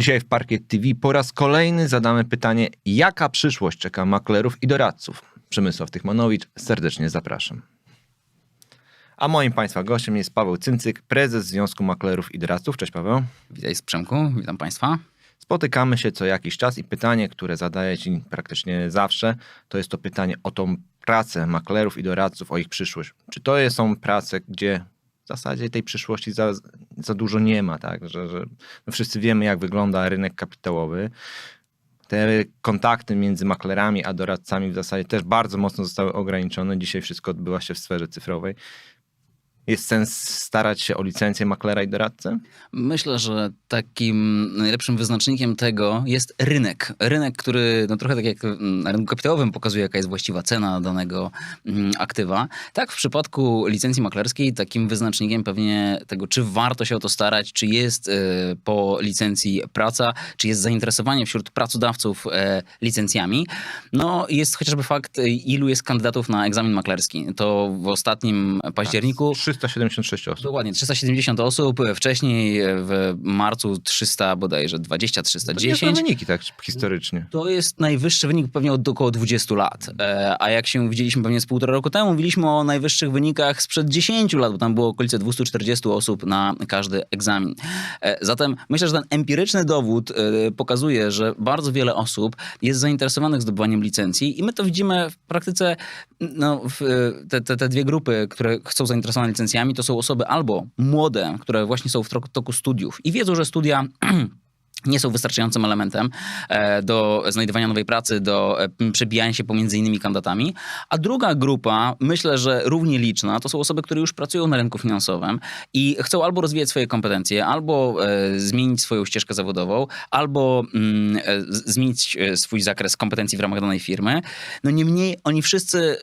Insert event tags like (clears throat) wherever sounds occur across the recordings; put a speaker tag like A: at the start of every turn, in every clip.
A: Dzisiaj w Parkiet TV po raz kolejny zadamy pytanie, jaka przyszłość czeka maklerów i doradców. Przemysław Tychmanowicz, serdecznie zapraszam. A moim Państwa gościem jest Paweł Cyncyk, prezes Związku Maklerów i Doradców. Cześć Paweł.
B: Witaj z Przemku, witam Państwa.
A: Spotykamy się co jakiś czas i pytanie, które zadaję Ci praktycznie zawsze, to jest to pytanie o tą pracę maklerów i doradców, o ich przyszłość. Czy to są prace, gdzie zasadzie tej przyszłości za, za dużo nie ma, tak? Że, że my wszyscy wiemy, jak wygląda rynek kapitałowy. Te kontakty między maklerami a doradcami w zasadzie też bardzo mocno zostały ograniczone. Dzisiaj wszystko odbywa się w sferze cyfrowej. Jest sens starać się o licencję maklera i doradcę?
B: Myślę, że takim najlepszym wyznacznikiem tego jest rynek. Rynek, który no trochę tak jak na rynku kapitałowym pokazuje, jaka jest właściwa cena danego mm, aktywa. Tak w przypadku licencji maklerskiej takim wyznacznikiem pewnie tego, czy warto się o to starać, czy jest e, po licencji praca, czy jest zainteresowanie wśród pracodawców e, licencjami. No jest chociażby fakt, e, ilu jest kandydatów na egzamin maklerski. To w ostatnim październiku...
A: 376 osób.
B: Dokładnie, 370 osób, wcześniej w marcu 300 bodajże 20,
A: To
B: 310.
A: niezłe wyniki tak historycznie.
B: To jest najwyższy wynik pewnie od około 20 lat. E, A jak się widzieliśmy pewnie z półtora roku temu, mówiliśmy o najwyższych wynikach sprzed 10 lat, bo tam było okolice 240 osób na każdy egzamin. E, Zatem myślę, że ten empiryczny dowód e, pokazuje, że bardzo wiele osób jest zainteresowanych zdobywaniem licencji i my to widzimy w praktyce, no, te, te, te dwie grupy, które chcą zainteresowane to są osoby albo młode, które właśnie są w toku studiów i wiedzą, że studia (clears throat) nie są wystarczającym elementem e, do znajdowania nowej pracy, do e, przebijania się pomiędzy innymi kandydatami. A druga grupa, myślę, że równie liczna, to są osoby, które już pracują na rynku finansowym i chcą albo rozwijać swoje kompetencje, albo e, zmienić swoją ścieżkę zawodową, albo mm, zmienić swój zakres kompetencji w ramach danej firmy. No niemniej oni wszyscy,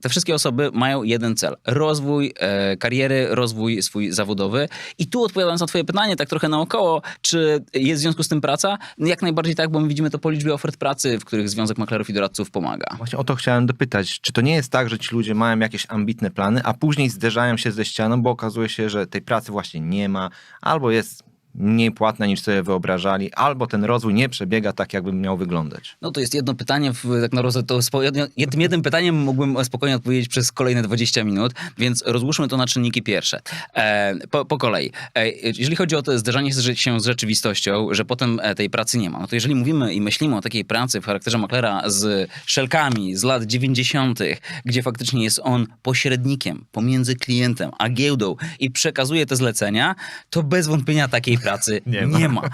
B: te wszystkie osoby mają jeden cel. Rozwój kariery, rozwój swój zawodowy. I tu odpowiadając na twoje pytanie, tak trochę naokoło, czy jest w związku z tym praca? Jak najbardziej tak, bo my widzimy to po liczbie ofert pracy, w których Związek Maklerów i Doradców pomaga.
A: Właśnie o to chciałem dopytać. Czy to nie jest tak, że ci ludzie mają jakieś ambitne plany, a później zderzają się ze ścianą, bo okazuje się, że tej pracy właśnie nie ma, albo jest mniej płatna niż sobie wyobrażali, albo ten rozwój nie przebiega tak, jakby miał wyglądać.
B: No to jest jedno pytanie, tak na rozę, to spo, jed- tym jednym pytaniem mógłbym spokojnie odpowiedzieć przez kolejne 20 minut, więc rozłóżmy to na czynniki pierwsze. E, po, po kolei. E, jeżeli chodzi o to zderzanie się z rzeczywistością, że potem e, tej pracy nie ma, no to jeżeli mówimy i myślimy o takiej pracy w charakterze maklera z szelkami z lat 90., gdzie faktycznie jest on pośrednikiem pomiędzy klientem a giełdą i przekazuje te zlecenia, to bez wątpienia takiej pracy
A: Nie
B: nie
A: ma.
B: ma.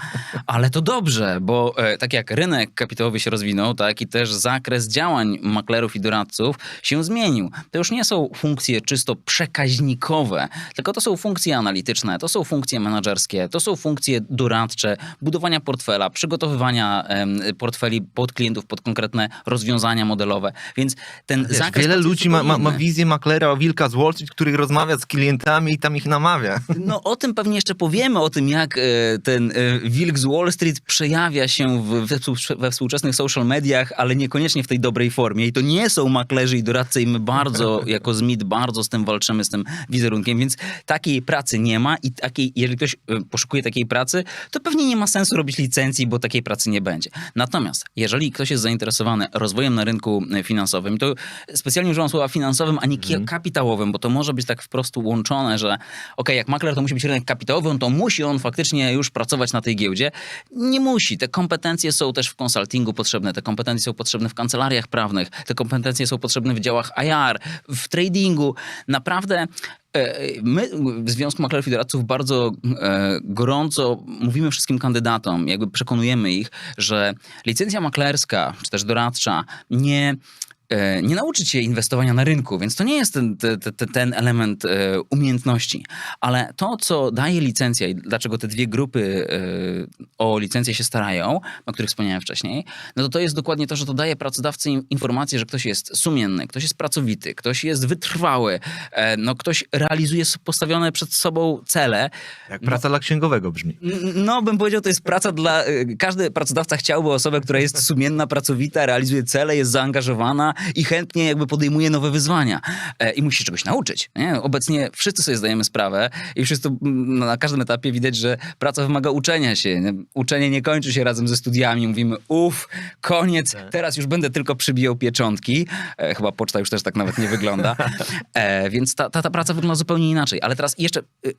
B: Ale to dobrze, bo e, tak jak rynek kapitałowy się rozwinął, tak i też zakres działań maklerów i doradców się zmienił. To już nie są funkcje czysto przekaźnikowe, tylko to są funkcje analityczne, to są funkcje menedżerskie, to są funkcje doradcze, budowania portfela, przygotowywania em, portfeli pod klientów, pod konkretne rozwiązania modelowe. Więc ten
A: Wiesz,
B: zakres
A: wiele
B: pracy
A: ludzi ma, ma, ma wizję maklera wilka z Wall Street, który rozmawia z klientami i tam ich namawia.
B: No o tym pewnie jeszcze powiemy, o tym jak e, ten e, wilk z Wall Street przejawia się w, we, współ- we współczesnych social mediach, ale niekoniecznie w tej dobrej formie. I to nie są maklerzy i doradcy i my bardzo, (laughs) jako ZMIT, bardzo z tym walczymy, z tym wizerunkiem, więc takiej pracy nie ma i takiej, jeżeli ktoś e, poszukuje takiej pracy, to pewnie nie ma sensu robić licencji, bo takiej pracy nie będzie. Natomiast jeżeli ktoś jest zainteresowany rozwojem na rynku finansowym, to specjalnie używam słowa finansowym, a nie
A: Mhm.
B: kapitałowym, bo to może być tak wprost łączone, że okej, jak makler to musi być rynek kapitałowy, on to musi on faktycznie już pracować na tej giełdzie. Nie musi. Te kompetencje są też w konsultingu potrzebne, te kompetencje są potrzebne w kancelariach prawnych, te kompetencje są potrzebne w działach IR, w tradingu. Naprawdę e, My w Związku Maklerów i Doradców bardzo e, gorąco mówimy wszystkim kandydatom, jakby przekonujemy ich, że licencja maklerska czy też doradcza nie nie nauczyć się inwestowania na rynku, więc to nie jest ten, te- te- te- ten element e, umiejętności. Ale to, co daje licencja i dlaczego te dwie grupy e, o licencję się starają, o których wspomniałem wcześniej, no to to jest dokładnie to, że to daje pracodawcy informację, że ktoś jest sumienny, ktoś jest pracowity, ktoś jest wytrwały, e, no ktoś realizuje postawione przed sobą cele,
A: Jak praca dla księgowego brzmi.
B: No, bym powiedział, to jest praca dla. Każdy pracodawca chciałby osobę, która jest sumienna, pracowita, realizuje cele, jest zaangażowana i chętnie jakby podejmuje nowe wyzwania. E, I musi się czegoś nauczyć. Nie? Obecnie wszyscy sobie zdajemy sprawę i wszyscy mm, na każdym etapie widać, że praca wymaga uczenia się. nie? Uczenie nie kończy się razem ze studiami. Mówimy, uff, koniec, teraz już będę tylko przybijał pieczątki. E, chyba poczta już też tak nawet nie wygląda. E, więc ta, ta, ta praca wygląda zupełnie inaczej. Ale teraz jeszcze y,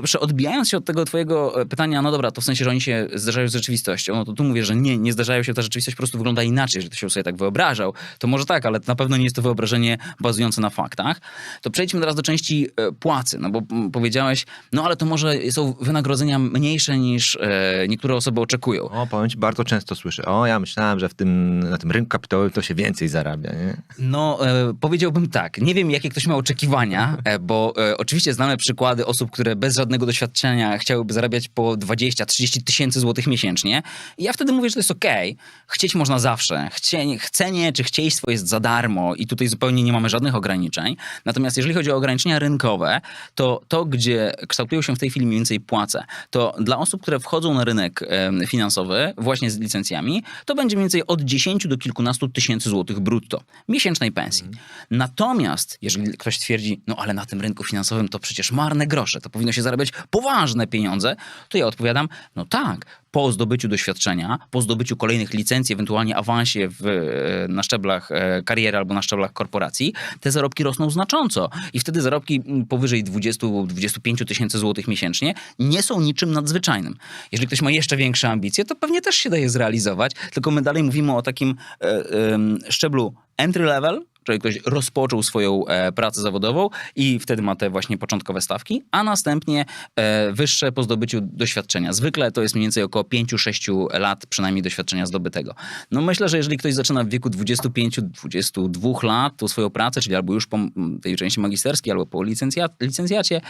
B: jeszcze odbijając się od tego twojego e, pytania, no dobra, to w sensie, że oni się zderzają z rzeczywistością, no to tu mówię, że nie, nie zderzają się, ta rzeczywistość po prostu wygląda inaczej, że to się sobie tak wyobrażał. To może tak, ale na pewno nie jest to wyobrażenie bazujące na faktach. To przejdźmy teraz do części e, płacy, no bo mm, powiedziałeś, no ale to może są wynagrodzenia mniejsze niż e, niektóre osoby oczekują.
A: O, powiem ci, bardzo często słyszę, o, ja myślałem, że w tym, na tym rynku kapitałowym to się więcej zarabia, nie?
B: No, e, powiedziałbym tak. Nie wiem, jakie ktoś ma oczekiwania, bo oczywiście znamy przykłady osób, które bez żadnego doświadczenia chciałyby zarabiać po 20-30 tysięcy złotych miesięcznie. I ja wtedy mówię, że to jest okej. Chcieć można zawsze. Chcie, chcenie czy chcieństwo jest za darmo i tutaj zupełnie nie mamy żadnych ograniczeń. Natomiast jeżeli chodzi o ograniczenia rynkowe, to to, gdzie kształtują się w tej chwili mniej więcej płace, to dla osób, które wchodzą na rynek finansowy właśnie z licencjami, to będzie mniej więcej od 10 do kilkunastu tysięcy złotych brutto miesięcznej pensji. Natomiast jeżeli ktoś twierdzi, no ale na tym rynku finansowym to przecież marne grosze, to powinno się zarabiać poważne pieniądze, to ja odpowiadam, no tak, po zdobyciu doświadczenia, po zdobyciu kolejnych licencji, ewentualnie awansie w, e, na szczeblach e, kariery albo na szczeblach korporacji, te zarobki rosną znacząco. I wtedy zarobki powyżej 20-25 tysięcy złotych miesięcznie nie są niczym nadzwyczajnym. Jeżeli ktoś ma jeszcze większe ambicje, to pewnie też się daje zrealizować, tylko my dalej mówimy o takim e, em, szczeblu entry level, czyli ktoś rozpoczął swoją e, pracę zawodową i wtedy ma te właśnie początkowe stawki, a następnie e, wyższe po zdobyciu doświadczenia. Zwykle to jest mniej więcej około 5-6 lat przynajmniej doświadczenia zdobytego. No myślę, że jeżeli ktoś zaczyna w wieku 25-22 lat tą swoją pracę, czyli albo już po tej części magisterskiej, albo po licencja, licencjacie,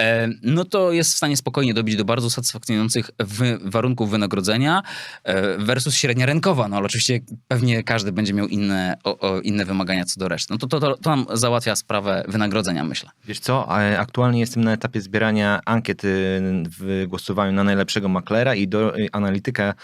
B: e, no to jest w stanie spokojnie dobić do bardzo satysfakcjonujących warunków wynagrodzenia versus średnia rynkowa. No ale oczywiście pewnie każdy będzie miał inne, o, o, inne wymagania co do reszty. No to, to, to, to nam załatwia sprawę wynagrodzenia, myślę.
A: Wiesz co, aktualnie jestem na etapie zbierania ankiet y, w głosowaniu na najlepszego maklera i do y, analityka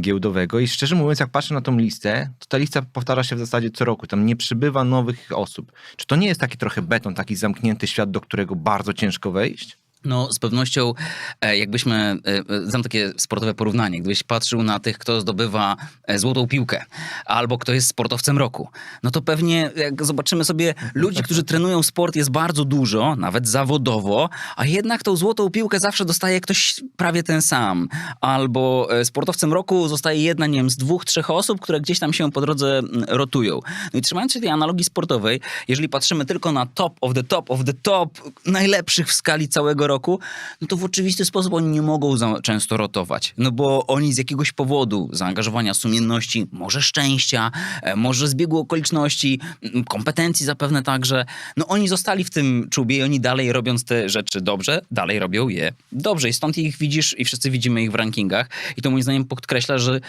A: giełdowego i szczerze mówiąc, jak patrzę na tą listę, to ta lista powtarza się w zasadzie co roku. Tam nie przybywa nowych osób. Czy to nie jest taki trochę beton, taki zamknięty świat, do którego bardzo ciężko wejść?
B: No, z pewnością, e, jakbyśmy, e, e, znam takie sportowe porównanie, gdybyś patrzył na tych, kto zdobywa złotą piłkę, albo kto jest sportowcem roku, no to pewnie jak zobaczymy sobie ludzi, którzy (laughs) trenują sport jest bardzo dużo, nawet zawodowo, a jednak tą złotą piłkę zawsze dostaje ktoś prawie ten sam. Albo sportowcem roku zostaje jedna, nie wiem, z dwóch, trzech osób, które gdzieś tam się po drodze rotują. No i trzymając się tej analogii sportowej, jeżeli patrzymy tylko na top of the top of the top, najlepszych w skali całego roku, no to w oczywisty sposób oni nie mogą za często rotować. No bo oni z jakiegoś powodu, zaangażowania, sumienności, może szczęścia, e, może zbiegu okoliczności, kompetencji zapewne także, no oni zostali w tym czubie i oni dalej robiąc te rzeczy dobrze, dalej robią je dobrze. I stąd ich widzisz i wszyscy widzimy ich w rankingach. I to moim zdaniem podkreśla, że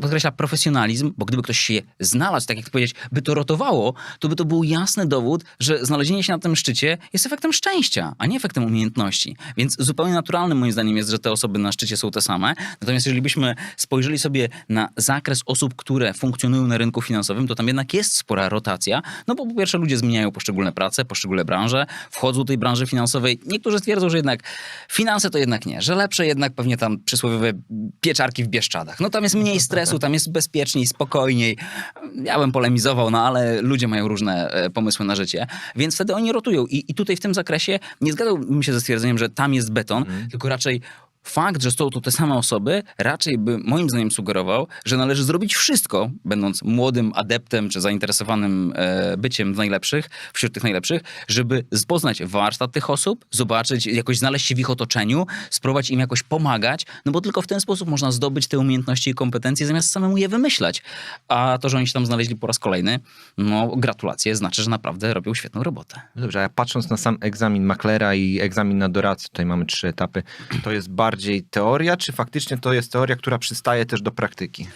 B: podkreśla profesjonalizm, bo gdyby ktoś się znalazł, tak jak powiedzieć, by to rotowało, to by to był jasny dowód, że znalezienie się na tym szczycie jest efektem szczęścia, a nie efektem umiejętności. Więc zupełnie naturalnym moim zdaniem jest, że te osoby na szczycie są te same. Natomiast jeżeli byśmy spojrzeli sobie na zakres osób, które funkcjonują na rynku finansowym, to tam jednak jest spora rotacja, no bo po pierwsze ludzie zmieniają poszczególne prace, poszczególne branże, wchodzą do tej branży finansowej. Niektórzy twierdzą, że jednak finanse to jednak nie, że lepsze jednak pewnie tam przysłowiowe pieczarki w Bieszczadach. No tam jest mniej stresu, tam jest bezpieczniej, spokojniej. Ja bym polemizował, no ale ludzie mają różne e, pomysły na życie, więc wtedy oni rotują. I, i tutaj w tym zakresie nie zgadzałbym się ze stwierdzeniem, że tam jest beton, tylko raczej fakt, że są to te same osoby, raczej by moim zdaniem sugerował, że należy zrobić wszystko, będąc młodym adeptem czy zainteresowanym e, byciem najlepszych, wśród tych najlepszych, żeby poznać warsztat tych osób, zobaczyć, jakoś znaleźć się w ich otoczeniu, spróbować im jakoś pomagać, no bo tylko w ten sposób można zdobyć te umiejętności i kompetencje, zamiast samemu je wymyślać. A to, że oni się tam znaleźli po raz kolejny, no gratulacje, znaczy, że naprawdę robią świetną robotę.
A: Dobrze, a patrząc na sam egzamin maklera i egzamin na doradcę, tutaj mamy trzy etapy, to jest bardziej teoria, czy faktycznie to jest teoria, która przystaje też do praktyki?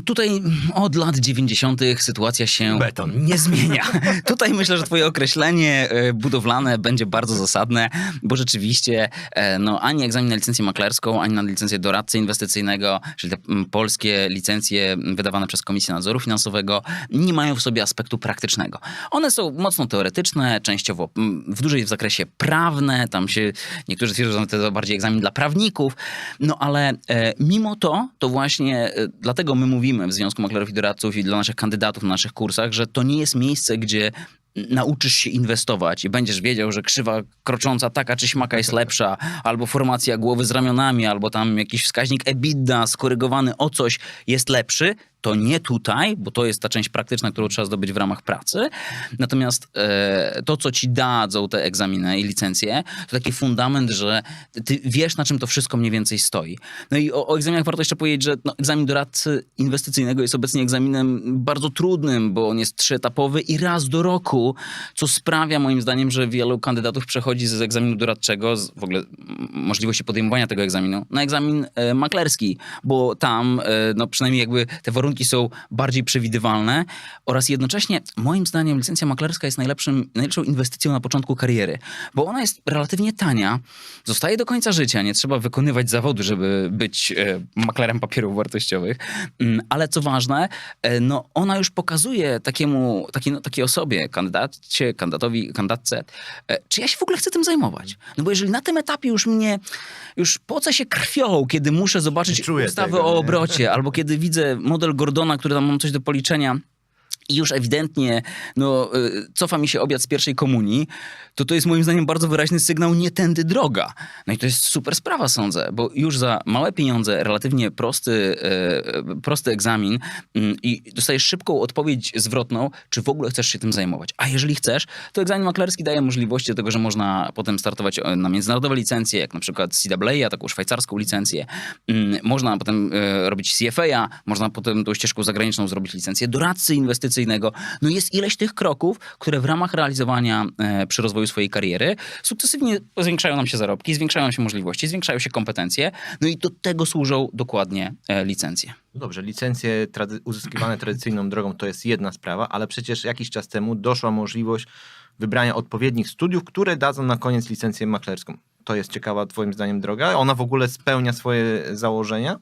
B: Tutaj od lat 90. sytuacja się
A: Beton.
B: nie zmienia. (laughs) Tutaj myślę, że twoje określenie e, budowlane będzie bardzo zasadne, bo rzeczywiście e, no, ani egzamin na licencję maklerską, ani na licencję doradcy inwestycyjnego, czyli te polskie licencje wydawane przez Komisję Nadzoru Finansowego, nie mają w sobie aspektu praktycznego. One są mocno teoretyczne, częściowo w dużej w zakresie prawne, tam się niektórzy twierdzą, że to bardziej egzamin dla prawników, no ale e, mimo to, to właśnie dlatego my mówimy w Związku Maklerów i Doradców i dla naszych kandydatów na naszych kursach, że to nie jest miejsce, gdzie nauczysz się inwestować i będziesz wiedział, że krzywa krocząca taka czy śmaka jest lepsza, albo formacja głowy z ramionami, albo tam jakiś wskaźnik EBITDA skorygowany o coś jest lepszy, to nie tutaj, bo to jest ta część praktyczna, którą trzeba zdobyć w ramach pracy. Natomiast e, to, co ci dadzą te egzaminy i licencje, to taki fundament, że ty wiesz, na czym to wszystko mniej więcej stoi. No i o, o egzaminach warto jeszcze powiedzieć, że no, egzamin doradcy inwestycyjnego jest obecnie egzaminem bardzo trudnym, bo on jest trzyetapowy i raz do roku, co sprawia moim zdaniem, że wielu kandydatów przechodzi z egzaminu doradczego, z w ogóle możliwości podejmowania tego egzaminu, na egzamin e, maklerski, bo tam e, no, przynajmniej jakby te warunki są bardziej przewidywalne oraz jednocześnie moim zdaniem licencja maklerska jest najlepszym, najlepszą inwestycją na początku kariery, bo ona jest relatywnie tania, zostaje do końca życia, nie trzeba wykonywać zawodu, żeby być e, maklerem papierów wartościowych, Mm, ale co ważne, e, no ona już pokazuje takiemu, takiej, no, takiej osobie, kandydacie, kandydatowi, kandydatce, e, czy ja się w ogóle chcę tym zajmować. No bo jeżeli na tym etapie już mnie, już poce się krwią, kiedy muszę zobaczyć ustawę o obrocie, albo kiedy widzę model Gordona, który tam mam coś do policzenia, i już ewidentnie no, y, cofa mi się obiad z pierwszej komunii, to to jest moim zdaniem bardzo wyraźny sygnał nie tędy droga. No i to jest super sprawa, sądzę, bo już za małe pieniądze, relatywnie prosty, y, prosty egzamin mm, i dostajesz szybką odpowiedź zwrotną, czy w ogóle chcesz się tym zajmować. A jeżeli chcesz, to egzamin maklerski daje możliwości do tego, że można potem startować e, na międzynarodowe licencje, jak na przykład CAA, taką szwajcarską licencję. Mm, Można potem e, robić CFA, można potem tą ścieżką zagraniczną zrobić licencję doradcy inwestycyjnego. No jest ileś tych kroków, które w ramach realizowania e, przy rozwoju swojej kariery sukcesywnie zwiększają nam się zarobki, zwiększają się możliwości, zwiększają się kompetencje. No i do tego służą dokładnie e, licencje.
A: No Dobrze, licencje trady- uzyskiwane tradycyjną drogą to jest jedna sprawa, ale przecież jakiś czas temu doszła możliwość wybrania odpowiednich studiów, które dadzą na koniec licencję maklerską. To jest ciekawa twoim zdaniem droga? Ona w ogóle spełnia swoje założenia?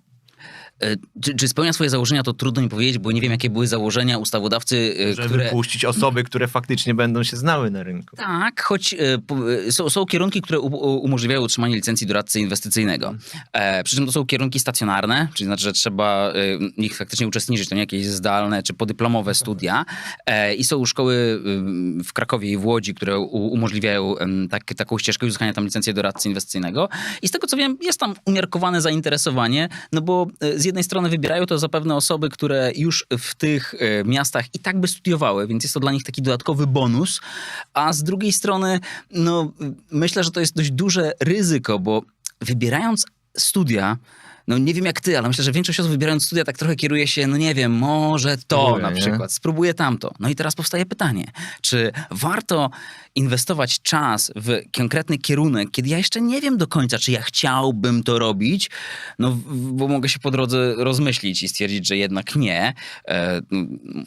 B: E, Czy, czy spełnia swoje założenia, to trudno mi powiedzieć, bo nie wiem, jakie były założenia ustawodawcy, e,
A: Żeby
B: które...
A: wypuścić osoby, które faktycznie będą się znały na rynku.
B: Tak, choć e, są, są kierunki, które umożliwiają utrzymanie licencji doradcy inwestycyjnego. E, przy czym to są kierunki stacjonarne, czyli znaczy, że trzeba w nich faktycznie uczestniczyć, to nie jakieś zdalne czy podyplomowe studia. I są szkoły e, w Krakowie i w Łodzi, które umożliwiają tak, taką ścieżkę uzyskania tam licencji doradcy inwestycyjnego. I z tego co wiem, jest tam umiarkowane zainteresowanie, no bo z jednej strony wybierają to zapewne osoby, które już w tych e, miastach i tak by studiowały, więc jest to dla nich taki dodatkowy bonus, a z drugiej strony, no myślę, że to jest dość duże ryzyko, bo wybierając studia, no nie wiem jak ty, ale myślę, że większość osób wybierając studia tak trochę kieruje się, no nie wiem, może to
A: Spróbuję,
B: na
A: nie?
B: przykład, spróbuję tamto. No i teraz powstaje pytanie, czy warto inwestować czas w konkretny kierunek, kiedy ja jeszcze nie wiem do końca, czy ja chciałbym to robić, no bo mogę się po drodze rozmyślić i stwierdzić, że jednak nie. E,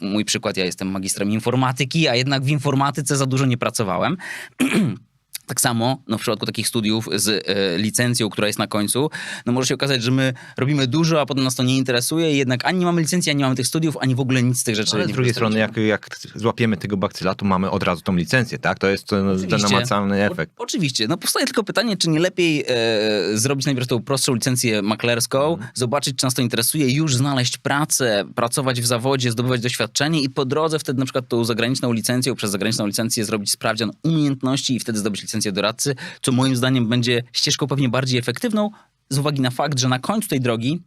B: mój przykład, ja jestem magistrem informatyki, a jednak w informatyce za dużo nie pracowałem. (clears throat) Tak samo no w przypadku takich studiów z e, licencją, która jest na końcu, no może się okazać, że my robimy dużo, a potem nas to nie interesuje i jednak ani nie mamy licencji, ani nie mamy tych studiów, ani w ogóle nic z tych rzeczy
A: Ale z drugiej strony, jak, jak złapiemy tego bakcyla, to mamy od razu tą licencję, tak? To jest ten, ten namacalny efekt.
B: O, oczywiście. No powstaje tylko pytanie, czy nie lepiej e, zrobić najpierw tą prostszą licencję maklerską,
A: Mhm.
B: zobaczyć, czy nas to interesuje, już znaleźć pracę, pracować w zawodzie, zdobywać doświadczenie i po drodze wtedy na przykład tą zagraniczną licencją, przez zagraniczną licencję zrobić sprawdzian umiejętności i wtedy zdobyć licencję doradcy, co moim zdaniem będzie ścieżką pewnie bardziej efektywną, z uwagi na fakt, że na końcu tej drogi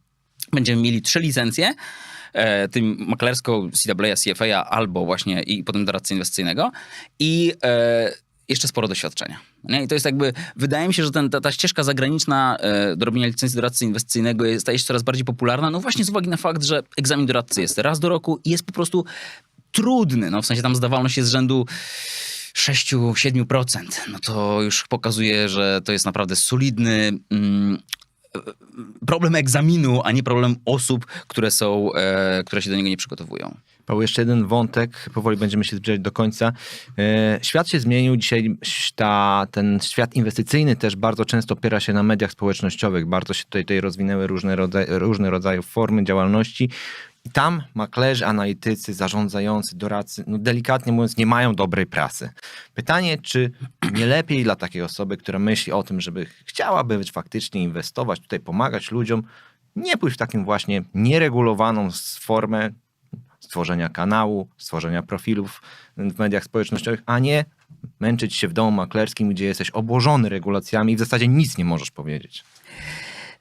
B: będziemy mieli trzy licencje, e, tym maklerską, CAA, CFA albo właśnie i potem doradcy inwestycyjnego i e, jeszcze sporo doświadczenia. Nie? I to jest jakby, wydaje mi się, że ten, ta, ta ścieżka zagraniczna e, do robienia licencji doradcy inwestycyjnego jest, staje się coraz bardziej popularna, no właśnie z uwagi na fakt, że egzamin doradcy jest raz do roku i jest po prostu trudny, no w sensie tam zdawalność jest z rzędu 6-7%, no to już pokazuje, że to jest naprawdę solidny mm, problem egzaminu, a nie problem osób, które są, e, które się do niego nie przygotowują.
A: Paweł, jeszcze jeden wątek, powoli będziemy się zbliżać do końca. E, Świat się zmienił, dzisiaj ta, ten świat inwestycyjny też bardzo często opiera się na mediach społecznościowych. Bardzo się tutaj, tutaj rozwinęły różne, rodzaje, różne rodzaje formy działalności. I tam maklerzy, analitycy, zarządzający, doradcy, no delikatnie mówiąc, nie mają dobrej prasy. Pytanie, czy nie lepiej dla takiej osoby, która myśli o tym, żeby chciałaby faktycznie inwestować, tutaj pomagać ludziom, nie pójść w taką właśnie nieregulowaną formę stworzenia kanału, stworzenia profilów w mediach społecznościowych, a nie męczyć się w domu maklerskim, gdzie jesteś obłożony regulacjami i w zasadzie nic nie możesz powiedzieć.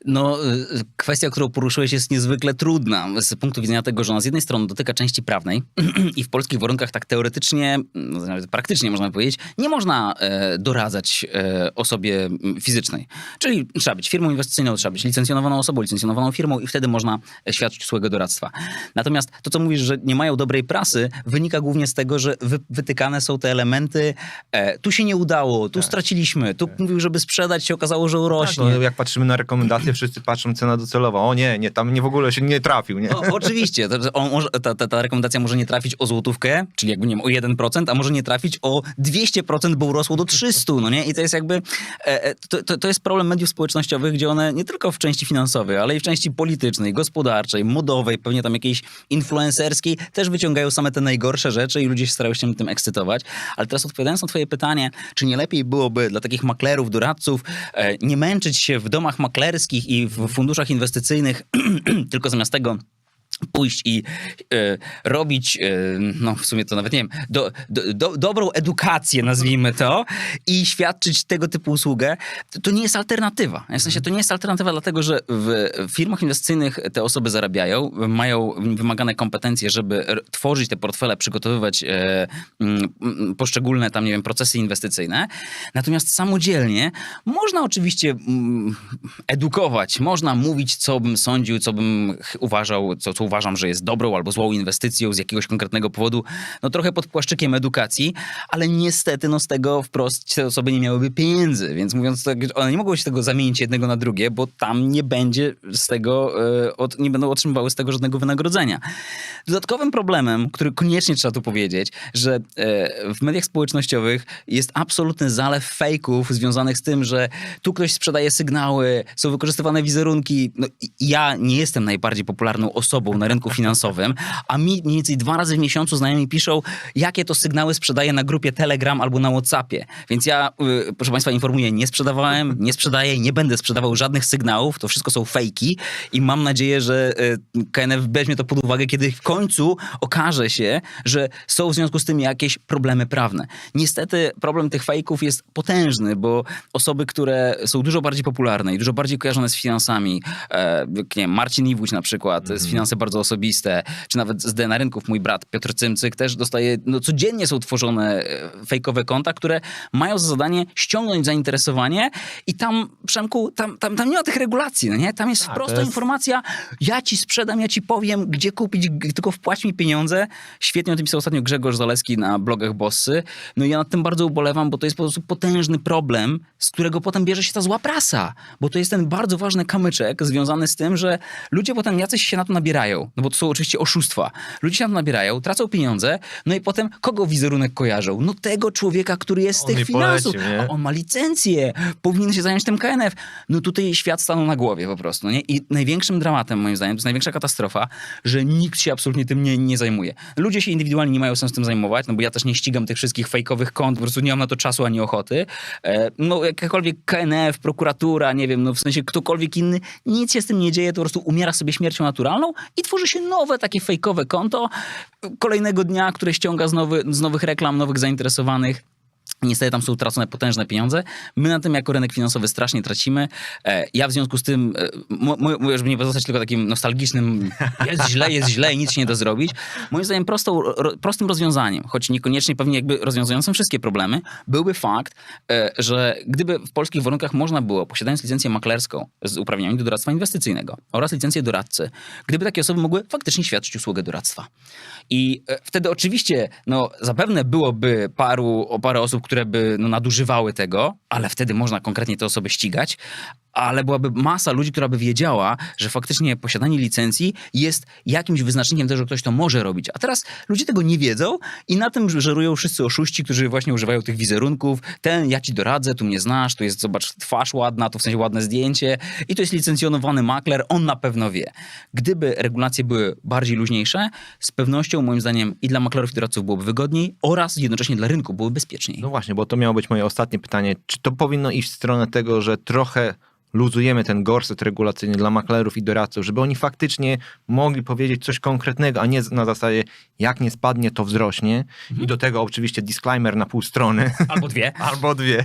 B: No, y, kwestia, którą poruszyłeś jest niezwykle trudna z punktu widzenia tego, że ona z jednej strony dotyka części prawnej (clears throat) i w polskich warunkach tak teoretycznie, no, nawet praktycznie można powiedzieć, nie można e, doradzać e, osobie m, fizycznej. Czyli trzeba być firmą inwestycyjną, trzeba być licencjonowaną osobą, licencjonowaną firmą i wtedy można e, świadczyć usługę doradztwa. Natomiast to, co mówisz, że nie mają dobrej prasy, wynika głównie z tego, że wy, wytykane są te elementy, tu się nie udało, tu straciliśmy, tu mówił, żeby sprzedać, się okazało, że urośnie.
A: Tak, no, jak patrzymy na rekomendacje, wszyscy patrzą cena docelowa. O nie, nie, tam nie w ogóle się nie trafił, nie?
B: O, oczywiście, może, ta, ta, ta rekomendacja może nie trafić o złotówkę, czyli jakby nie wiem, o 1%, a może nie trafić o 200%, bo urosło do 300, no nie? I to jest jakby, e, e, to, to, to jest problem mediów społecznościowych, gdzie one nie tylko w części finansowej, ale i w części politycznej, gospodarczej, modowej, pewnie tam jakiejś influencerskiej, też wyciągają same te najgorsze rzeczy i ludzie się starają się tym ekscytować. Ale teraz odpowiadając na twoje pytanie, czy nie lepiej byłoby dla takich maklerów, doradców e, nie męczyć się w domach maklerskich i w funduszach inwestycyjnych, (clears throat) tylko zamiast tego pójść i e, robić, e, no w sumie to nawet nie wiem, do, do, do, dobrą edukację, nazwijmy to, i świadczyć tego typu usługę, to, to nie jest alternatywa. W sensie to nie jest alternatywa, dlatego że w firmach inwestycyjnych te osoby zarabiają, mają wymagane kompetencje, żeby tworzyć te portfele, przygotowywać e, poszczególne tam, nie wiem, procesy inwestycyjne. Natomiast samodzielnie można oczywiście edukować, można mówić, co bym sądził, co bym uważał, co, co uważam, że jest dobrą albo złą inwestycją z jakiegoś konkretnego powodu, no trochę pod płaszczykiem edukacji, ale niestety no z tego wprost te osoby nie miałyby pieniędzy, więc mówiąc tak, one nie mogą się tego zamienić jednego na drugie, bo tam nie będzie z tego, e, od, nie będą otrzymywały z tego żadnego wynagrodzenia. Dodatkowym problemem, który koniecznie trzeba tu powiedzieć, że e, w mediach społecznościowych jest absolutny zalew fejków związanych z tym, że tu ktoś sprzedaje sygnały, są wykorzystywane wizerunki. No, ja nie jestem najbardziej popularną osobą na rynku finansowym, a mi mniej więcej dwa razy w miesiącu znajomi piszą, jakie to sygnały sprzedaję na grupie Telegram albo na Whatsappie. Więc ja, y, proszę Państwa, informuję, nie sprzedawałem, nie sprzedaję, nie będę sprzedawał żadnych sygnałów, to wszystko są fejki i mam nadzieję, że y, KNF weźmie to pod uwagę, kiedy w końcu okaże się, że są w związku z tym jakieś problemy prawne. Niestety problem tych fejków jest potężny, bo osoby, które są dużo bardziej popularne i dużo bardziej kojarzone z finansami, e, nie Marcin Iwódź na przykład, z finanse bardzo osobiste, czy nawet z DNA Rynków, mój brat Piotr Cymcyk też dostaje, no codziennie są tworzone e, fejkowe konta, które mają za zadanie ściągnąć zainteresowanie i tam, Przemku, tam, tam, tam nie ma tych regulacji, no nie? Tam jest
A: Tak,
B: prosta
A: jest-
B: informacja, ja ci sprzedam, ja ci powiem, gdzie kupić, tylko wpłać mi pieniądze. Świetnie o tym pisał ostatnio Grzegorz Zaleski na blogach Bossy. No i ja nad tym bardzo ubolewam, bo to jest po prostu potężny problem, z którego potem bierze się ta zła prasa. Bo to jest ten bardzo ważny kamyczek związany z tym, że ludzie potem jacyś się na to nabierają. No bo to są oczywiście oszustwa. Ludzie się na to nabierają, tracą pieniądze, no i potem kogo wizerunek kojarzą? No tego człowieka, który jest z
A: On
B: tych finansów.
A: polecił?
B: A on ma licencję, powinien się zająć tym KNF. No tutaj świat stanął na głowie po prostu. Nie? I największym dramatem moim zdaniem, to jest największa katastrofa, że nikt się absolutnie tym nie, nie zajmuje. Ludzie się indywidualnie nie mają sensu tym zajmować, no bo ja też nie ścigam tych wszystkich fejkowych kont, po prostu nie mam na to czasu ani ochoty. E, no jakakolwiek KNF, prokuratura, nie wiem, no w sensie ktokolwiek inny, nic się z tym nie dzieje, to po prostu umiera sobie śmiercią naturalną i tworzy się nowe takie fejkowe konto kolejnego dnia, które ściąga z, nowy, z nowych reklam, nowych zainteresowanych. Niestety tam są tracone potężne pieniądze. My na tym jako rynek finansowy strasznie tracimy. E, Ja w związku z tym, e, żeby nie pozostać tylko takim nostalgicznym jest źle, jest źle i nic się nie da zrobić. Moim zdaniem prostą, ro, prostym rozwiązaniem, choć niekoniecznie pewnie jakby rozwiązującym wszystkie problemy, byłby fakt, e, że gdyby w polskich warunkach można było, posiadając licencję maklerską z uprawnieniami do doradztwa inwestycyjnego oraz licencję doradcy, gdyby takie osoby mogły faktycznie świadczyć usługę doradztwa. I wtedy oczywiście, no zapewne byłoby paru, parę osób, które by no, nadużywały tego, ale wtedy można konkretnie te osoby ścigać. Ale byłaby masa ludzi, która by wiedziała, że faktycznie posiadanie licencji jest jakimś wyznacznikiem tego, że ktoś to może robić. A teraz ludzie tego nie wiedzą i na tym żerują wszyscy oszuści, którzy właśnie używają tych wizerunków. Ten, ja ci doradzę, tu mnie znasz, tu jest, zobacz, twarz ładna, tu w sensie ładne zdjęcie i to jest licencjonowany makler, on na pewno wie. Gdyby regulacje były bardziej luźniejsze, z pewnością moim zdaniem i dla maklerów i doradców byłoby wygodniej oraz jednocześnie dla rynku byłoby bezpieczniej.
A: No właśnie, bo to miało być moje ostatnie pytanie. Czy to powinno iść w stronę tego, że trochę luzujemy ten gorset regulacyjny dla maklerów i doradców, żeby oni faktycznie mogli powiedzieć coś konkretnego, a nie na zasadzie jak nie spadnie, to wzrośnie. I do tego oczywiście disclaimer na pół strony
B: Albo dwie. (laughs)
A: albo dwie.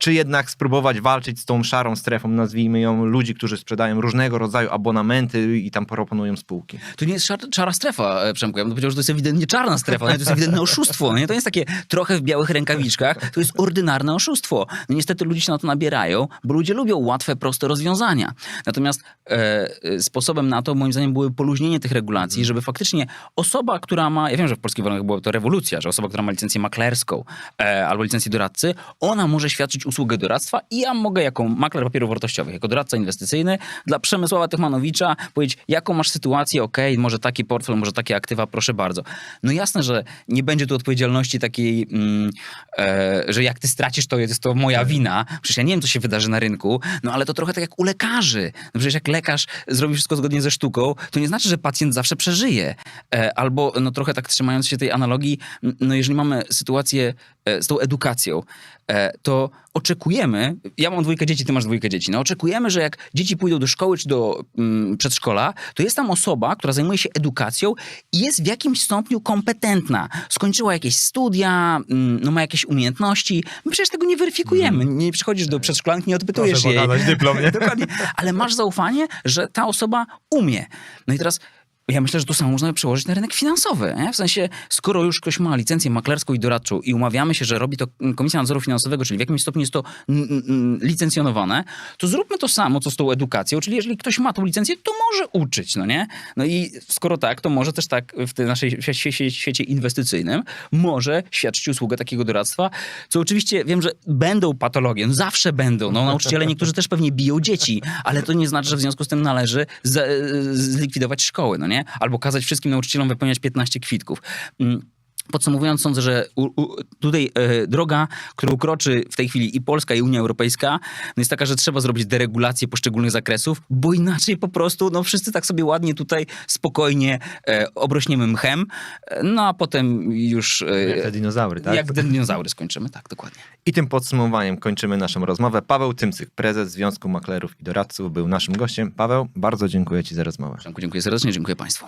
A: Czy jednak spróbować walczyć z tą szarą strefą, nazwijmy ją, ludzi, którzy sprzedają różnego rodzaju abonamenty i tam proponują spółki?
B: To nie jest szar, szara strefa, e, Przemku. Ja bym powiedział, że to jest ewidentnie czarna strefa, to jest ewidentne oszustwo. Nie? To jest takie trochę w białych rękawiczkach, to jest ordynarne oszustwo. No niestety ludzie się na to nabierają, bo ludzie lubią łatwe, proste rozwiązania. Natomiast e, e, sposobem na to, moim zdaniem, były poluźnienie tych regulacji, żeby faktycznie osoba, która ma, ja wiem, że w polskich warunkach była to rewolucja, że osoba, która ma licencję maklerską e, albo licencję doradcy, ona może świadczyć usługę doradztwa i ja mogę jako makler papierów wartościowych, jako doradca inwestycyjny dla Przemysława Techmanowicza powiedzieć, jaką masz sytuację, okej, może taki portfel, może takie aktywa, proszę bardzo. No jasne, że nie będzie tu odpowiedzialności takiej, mm, e, że jak ty stracisz, to jest to moja wina. Przecież ja nie wiem, co się wydarzy na rynku, no ale to trochę tak jak u lekarzy. No przecież jak lekarz zrobi wszystko zgodnie ze sztuką, to nie znaczy, że pacjent zawsze przeżyje. E, albo, no trochę tak trzymając się tej analogii, no jeżeli mamy sytuację z tą edukacją, e, to oczekujemy, ja mam dwójkę dzieci, ty masz dwójkę dzieci, no oczekujemy, że jak dzieci pójdą do szkoły czy do mm, przedszkola, to jest tam osoba, która zajmuje się edukacją i jest w jakimś stopniu kompetentna. Skończyła jakieś studia, mm, no ma jakieś umiejętności. My przecież tego nie weryfikujemy. Nie przychodzisz do przedszkolanki, nie odpytujesz jej.
A: dyplom, nie? (laughs)
B: Dokładnie. Ale masz zaufanie, że ta osoba umie. No i teraz ja myślę, że to samo można przełożyć na rynek finansowy. Nie? W sensie, skoro już ktoś ma licencję maklerską i doradczą i umawiamy się, że robi to Komisja Nadzoru Finansowego, czyli w jakimś stopniu jest to licencjonowane, to zróbmy to samo, co z tą edukacją. Czyli jeżeli ktoś ma tą licencję, to może uczyć, no nie? No i skoro tak, to może też tak w tym naszej świe- świe- świecie inwestycyjnym może świadczyć usługę takiego doradztwa, co oczywiście wiem, że będą patologie, no zawsze będą. No, nauczyciele niektórzy też pewnie biją dzieci, ale to nie znaczy, że w związku z tym należy za, zlikwidować szkoły, no nie? Albo kazać wszystkim nauczycielom wypełniać 15 kwitków. Podsumowując, sądzę, że u, u, tutaj e, droga, którą kroczy w tej chwili i Polska, i Unia Europejska, no jest taka, że trzeba zrobić deregulację poszczególnych zakresów, bo inaczej po prostu no, wszyscy tak sobie ładnie tutaj spokojnie e, obrośniemy mchem, e, no a potem już e,
A: Jak te dinozaury, tak?
B: jak dinozaury skończymy. Tak, dokładnie.
A: I tym podsumowaniem kończymy naszą rozmowę. Paweł Tymcyk, prezes Związku Maklerów i Doradców, był naszym gościem. Paweł, bardzo dziękuję Ci za rozmowę.
B: Przemku, Dziękuję serdecznie, dziękuję Państwu.